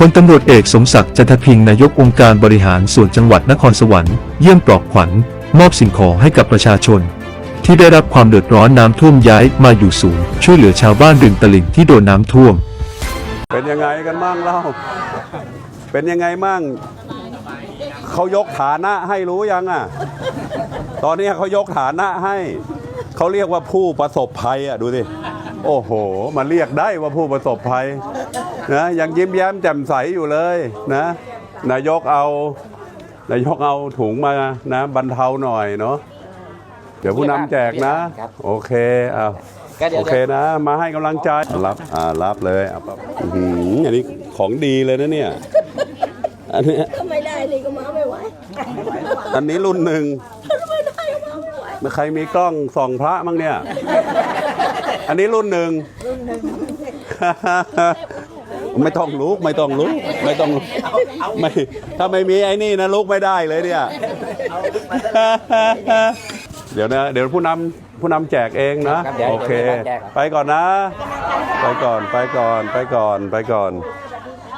พลตำรวจเอกสมศักดิ์จันทพิงนายกองค์การบริหารส่วนจังหวัดนครสวรรค์เยี่ยมปลอบขวัญมอบสิ่งของให้กับประชาชน ที่ได้รับความเดือดร้อนน้ำท่วมย้ายมาอยู่ศูนย์ช่วยเหลือชาวบ้านริมตลิ่งที่โดนน้ำท่วม เป็นยังไงกันมั่งเล่า เป็นยังไงมั่งเขายกฐานะให้รู้ยังอะ ตอนนี้เขายกฐานะให้ เขาเรียกว่าผู้ประสบภัยอะดูสิโอ้โห มาเรียกได้ว่าผู้ประสบภัย นะยังยิ้มแย้มแจ่มใสอยู่เลยนะนายกเอานายกเอาถุงมานะบรรเทาหน่อยเนาะเดี๋ยวผู้นำแจกนะ โอเคเอาก็เดี๋ยโอวเคนะ มาให้กำลังใจรับอ่ารับเลยอะอื้อหืออันนี้ของดีเลยนะเนี่ยอันนี้ถ้าไม่ได้นี่ก็มาไม่ไหวอันนี้รุ่นหนึ่งถ้าไม่ได้ก็มาไม่ไหวใครมีกล้องส่องพระมั้งเนี่ย อันนี้รุ่นหนึ่ง ไม่ต้องลุกไม่ต้องลุกไม่ต้องลุกไม่ถ้าไม่มีไอ้นี่นะลุกไม่ได้เลยเนี่ย เดี๋ยวนะเดี๋ยวผู้นำผู้นำแจกเองนะครับเดี๋ยวโอเคเดี๋ยวผู้นำแจกครับไปก่อนนะ ไปก่อนไปก่อนไปก่อนไปก่อนค